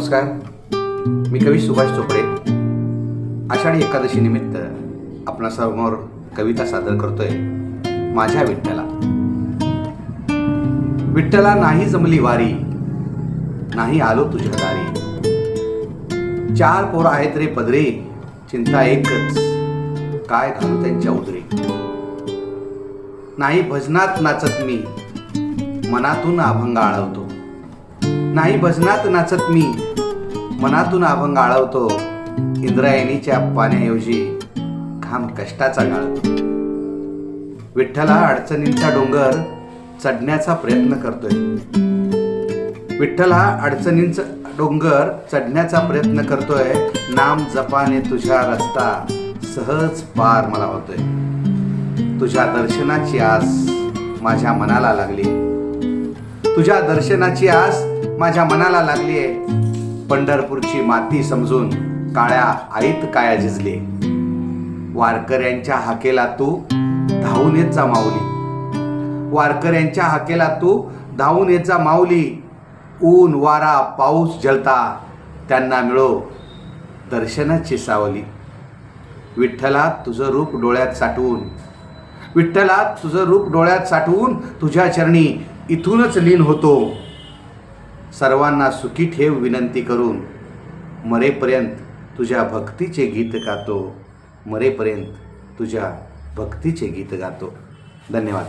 नमस्कार. मी कवी सुभाष चोपडे. आषाढी एकादशी निमित्त आपणासमोर कविता सादर करतोय माझ्या विठ्ठला. विठ्ठला नाही जमली वारी नाही आलो तुझ्या दारी. चार पोरं आहेत रे पदरी चिंता एकच काय घालू त्यांच्या उदरे. नाही भजनात नाचत मी मनातून अभंग आळवतो. नाही भजनात नाचत मी. मनातून अभंग आळवतो. इंद्रायणीच्या पाण्याऐवजी घाम कष्टाचा गाळतो. विठ्ठला अडचणींचा डोंगर चढण्याचा प्रयत्न करतोय. विठ्ठल हा अडचणींचा डोंगर चढण्याचा प्रयत्न करतोय. नाम जपाने तुझ्या रस्ता सहज पार मला होतोय. तुझ्या दर्शनाची आस माझ्या मनाला लागली. तुझ्या दर्शनाची आस माझ्या मनाला लागली आहे. पंढरपूरची माती समजून काळ्या आईत काया झिजली. वारकऱ्यांच्या हाकेला तू धावून येत जा माऊली. वारकऱ्यांच्या हाकेला तू धावून येत जा माऊली. ऊन वारा पाऊस जलता त्यांना मिळो दर्शनाची सावली विठ्ठला तुझं रूप डोळ्यात साठवून विठ्ठला तुझं रूप डोळ्यात साठवून तुझ्या चरणी इथूनच लीन होतो. सर्वांना सुखी ठेव विनंती करून मरेपर्यंत तुझ्या भक्तीचे गीत गातो. मरेपर्यंत तुझ्या भक्तीचे गीत गातो. धन्यवाद.